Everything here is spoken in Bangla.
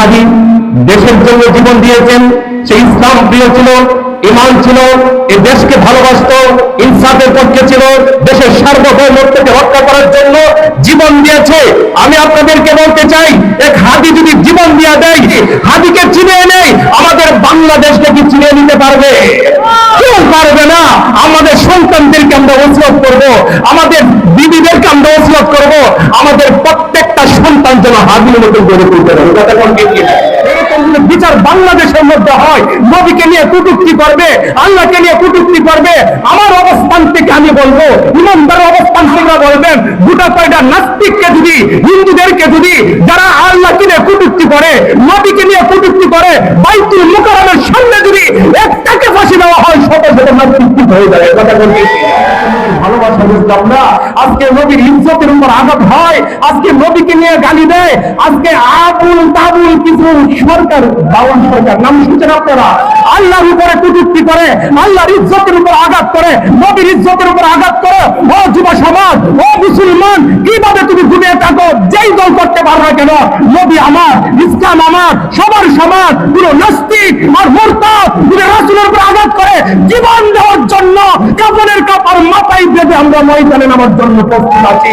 হাদি দেশের জন্য জীবন দিয়েছেন, সে ইসলাম প্রিয় ছিল, ইমান ছিল এই দেশকে ভালোবাসতো, ইনসাফের পক্ষে ছিল, দেশের সার্বভৌমত্বকে রক্ষা করার জন্য জীবন দিয়েছে। আমি আপনাদেরকে বলতে চাই, এক হাদি যদি জীবন দিয়ে দেয়, হাদিকে চিনিয়ে নেই, আমাদের বাংলাদেশকে কি চিনিয়ে নিতে পারবে? পারবে না। আমাদের সন্তানদেরকে আমরা ওসিয়ত করব, আমাদের দিদিদেরকে আমরা ওসিয়ত করব, আমাদের প্রত্যেকটা সন্তান যেন হাদির মতো গড়ে তুলতে পারে। বিচার বাংলাদেশের মধ্যে হয়, নবীকে নিয়ে কুটুক্তি করবে, আল্লাহকে নিয়ে কুটুক্তি করবে, আমার অবস্থান থেকে আমি বলব ইমানদার অবস্থান থেকে বলবেন, দুটা কয়টা নাস্তিককে যদি, হিন্দুদেরকে যদি, যারা আল্লাহকে নিয়ে কুটুক্তি করে, নবীকে নিয়ে কুটুক্তি করে, বাইতুল মুকাররমের সামনে যদি একটাকে ফাঁসি দেওয়া হয় শত শত নাস্তিক হয়ে যাবে। কথা কোন না। আজকে নবীর ইজ্জতের উপর আঘাত হয়, আজকে নবীকে নিয়ে গালি দেয়, আজকে আবুল তাবুল কিছু সরকার, বাউল সরকার, নাম শুনছেন আপনারা? আল্লাহর উপরে কুটুক্তি করে, আল্লাহর ইজ্জতের উপর আঘাত করে, নবীর ইজ্জতের উপর আঘাত করে। ও যুব সমাজ, ও মুসলমান, কীভাবে তুমি ঘুমিয়ে থাকো? যেই দল করতে পারো না কেন? নবী আমার, ইসলাম আমার, সবার সমান পুরো নাস্তিক আর পুরো রাসূলের উপর আঘাত করে, জীবন জন্য কাপড়ের কাপড় মাথায় বেঁধে আমরা ময়দানে নামার জন্য প্রস্তুত আছি।